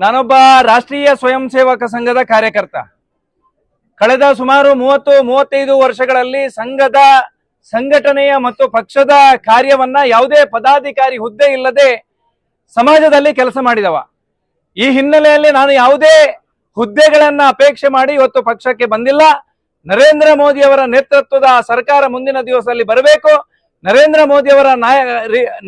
ನಾನೊಬ್ಬ ರಾಷ್ಟ್ರೀಯ ಸ್ವಯಂ ಸೇವಕ ಸಂಘದ ಕಾರ್ಯಕರ್ತ. ಕಳೆದ ಸುಮಾರು ಮೂವತ್ತು, ಮೂವತ್ತೈದು ವರ್ಷಗಳಲ್ಲಿ ಸಂಘದ ಸಂಘಟನೆಯ ಮತ್ತು ಪಕ್ಷದ ಕಾರ್ಯವನ್ನ ಯಾವುದೇ ಪದಾಧಿಕಾರಿ ಹುದ್ದೆ ಇಲ್ಲದೆ ಸಮಾಜದಲ್ಲಿ ಕೆಲಸ ಮಾಡಿದವ. ಈ ಹಿನ್ನೆಲೆಯಲ್ಲಿ ನಾನು ಯಾವುದೇ ಹುದ್ದೆಗಳನ್ನ ಅಪೇಕ್ಷೆ ಮಾಡಿ ಇವತ್ತು ಪಕ್ಷಕ್ಕೆ ಬಂದಿಲ್ಲ. ನರೇಂದ್ರ ಮೋದಿ ಅವರ ನೇತೃತ್ವದ ಸರ್ಕಾರ ಮುಂದಿನ ದಿವಸದಲ್ಲಿ ಬರಬೇಕು. ನರೇಂದ್ರ ಮೋದಿ ಅವರ ನಾಯ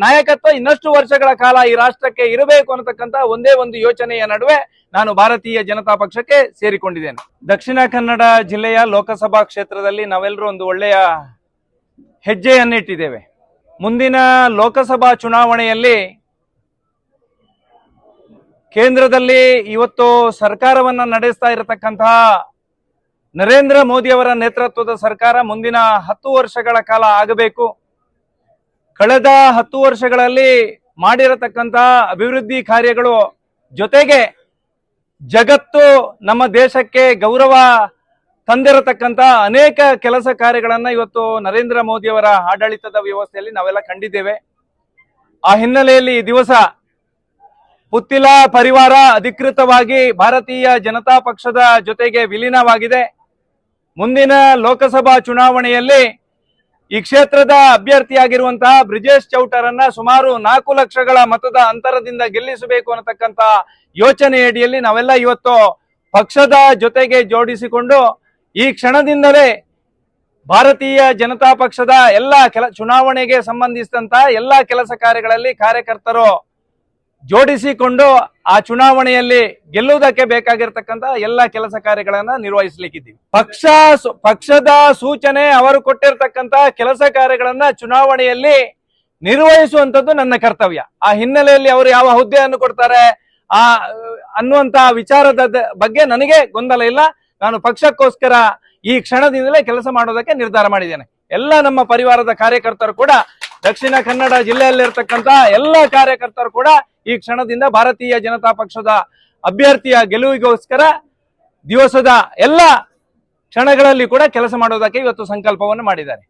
ನಾಯಕತ್ವ ಇನ್ನಷ್ಟು ವರ್ಷಗಳ ಕಾಲ ಈ ರಾಷ್ಟ್ರಕ್ಕೆ ಇರಬೇಕು ಅನ್ನತಕ್ಕಂತ ಒಂದೇ ಒಂದು ಯೋಚನೆಯ ನಡುವೆ ನಾನು ಭಾರತೀಯ ಜನತಾ ಪಕ್ಷಕ್ಕೆ ಸೇರಿಕೊಂಡಿದ್ದೇನೆ. ದಕ್ಷಿಣ ಕನ್ನಡ ಜಿಲ್ಲೆಯ ಲೋಕಸಭಾ ಕ್ಷೇತ್ರದಲ್ಲಿ ನಾವೆಲ್ಲರೂ ಒಂದು ಒಳ್ಳೆಯ ಹೆಜ್ಜೆಯನ್ನಿಟ್ಟಿದ್ದೇವೆ. ಮುಂದಿನ ಲೋಕಸಭಾ ಚುನಾವಣೆಯಲ್ಲಿ ಕೇಂದ್ರದಲ್ಲಿ ಇವತ್ತು ಸರ್ಕಾರವನ್ನ ನಡೆಸ್ತಾ ಇರತಕ್ಕಂತಹ ನರೇಂದ್ರ ಮೋದಿ ಅವರ ನೇತೃತ್ವದ ಸರ್ಕಾರ ಮುಂದಿನ ಹತ್ತು ವರ್ಷಗಳ ಕಾಲ ಆಗಬೇಕು. ಕಳೆದ ಹತ್ತು ವರ್ಷಗಳಲ್ಲಿ ಮಾಡಿರತಕ್ಕಂತಹ ಅಭಿವೃದ್ಧಿ ಕಾರ್ಯಗಳು ಜೊತೆಗೆ ಜಗತ್ತು ನಮ್ಮ ದೇಶಕ್ಕೆ ಗೌರವ ತಂದಿರತಕ್ಕಂತ ಅನೇಕ ಕೆಲಸ ಕಾರ್ಯಗಳನ್ನ ಇವತ್ತು ನರೇಂದ್ರ ಮೋದಿಯವರ ಆಡಳಿತದ ವ್ಯವಸ್ಥೆಯಲ್ಲಿ ನಾವೆಲ್ಲ ಕಂಡಿದ್ದೇವೆ. ಆ ಹಿನ್ನೆಲೆಯಲ್ಲಿ ಈ ದಿವಸ ಪುತ್ತಿಲ ಪರಿವಾರ ಅಧಿಕೃತವಾಗಿ ಭಾರತೀಯ ಜನತಾ ಪಕ್ಷದ ಜೊತೆಗೆ ವಿಲೀನವಾಗಿದೆ. ಮುಂದಿನ ಲೋಕಸಭಾ ಚುನಾವಣೆಯಲ್ಲಿ ಈ ಕ್ಷೇತ್ರದ ಅಭ್ಯರ್ಥಿಯಾಗಿರುವಂತಹ ಬ್ರಿಜೇಶ್ ಚೌಟರನ್ನ ಸುಮಾರು ನಾಲ್ಕು ಲಕ್ಷಗಳ ಮತದ ಅಂತರದಿಂದ ಗೆಲ್ಲಿಸಬೇಕು ಅನ್ನತಕ್ಕಂತ ಯೋಚನೆಯಡಿಯಲ್ಲಿ ನಾವೆಲ್ಲ ಇವತ್ತು ಪಕ್ಷದ ಜೊತೆಗೆ ಜೋಡಿಸಿಕೊಂಡು ಈ ಕ್ಷಣದಿಂದಲೇ ಭಾರತೀಯ ಜನತಾ ಪಕ್ಷದ ಎಲ್ಲ ಕೆಲ ಚುನಾವಣೆಗೆ ಸಂಬಂಧಿಸಿದಂತಹ ಎಲ್ಲ ಕೆಲಸ ಕಾರ್ಯಗಳಲ್ಲಿ ಕಾರ್ಯಕರ್ತರು ಜೋಡಿಸಿಕೊಂಡು ಆ ಚುನಾವಣೆಯಲ್ಲಿ ಗೆಲ್ಲುವುದಕ್ಕೆ ಬೇಕಾಗಿರ್ತಕ್ಕಂತ ಎಲ್ಲ ಕೆಲಸ ಕಾರ್ಯಗಳನ್ನ ನಿರ್ವಹಿಸಲಿಕ್ಕಿದ್ದೀವಿ. ಪಕ್ಷ ಪಕ್ಷದ ಸೂಚನೆ ಅವರು ಕೊಟ್ಟಿರ್ತಕ್ಕಂತ ಕೆಲಸ ಕಾರ್ಯಗಳನ್ನ ಚುನಾವಣೆಯಲ್ಲಿ ನಿರ್ವಹಿಸುವಂತದ್ದು ನನ್ನ ಕರ್ತವ್ಯ. ಆ ಹಿನ್ನೆಲೆಯಲ್ಲಿ ಅವರು ಯಾವ ಹುದ್ದೆಯನ್ನು ಕೊಡ್ತಾರೆ, ಆ ಅನ್ನುವಂತ ವಿಚಾರದ ಬಗ್ಗೆ ನನಗೆ ಗೊಂದಲ ಇಲ್ಲ. ನಾನು ಪಕ್ಷಕ್ಕೋಸ್ಕರ ಈ ಕ್ಷಣದಿಂದಲೇ ಕೆಲಸ ಮಾಡೋದಕ್ಕೆ ನಿರ್ಧಾರ ಮಾಡಿದ್ದೇನೆ. ಎಲ್ಲ ನಮ್ಮ ಪರಿವಾರದ ಕಾರ್ಯಕರ್ತರು ಕೂಡ ದಕ್ಷಿಣ ಕನ್ನಡ ಜಿಲ್ಲೆಯಲ್ಲಿರ್ತಕ್ಕಂತ ಎಲ್ಲ ಕಾರ್ಯಕರ್ತರು ಕೂಡ ಈ ಕ್ಷಣದಿಂದ ಭಾರತೀಯ ಜನತಾ ಪಕ್ಷದ ಅಭ್ಯರ್ಥಿಯ ಗೆಲುವಿಗೋಸ್ಕರ ದಿವಸದ ಎಲ್ಲ ಕ್ಷಣಗಳಲ್ಲಿ ಕೂಡ ಕೆಲಸ ಮಾಡೋದಕ್ಕೆ ಇವತ್ತು ಸಂಕಲ್ಪವನ್ನು ಮಾಡಿದ್ದಾರೆ.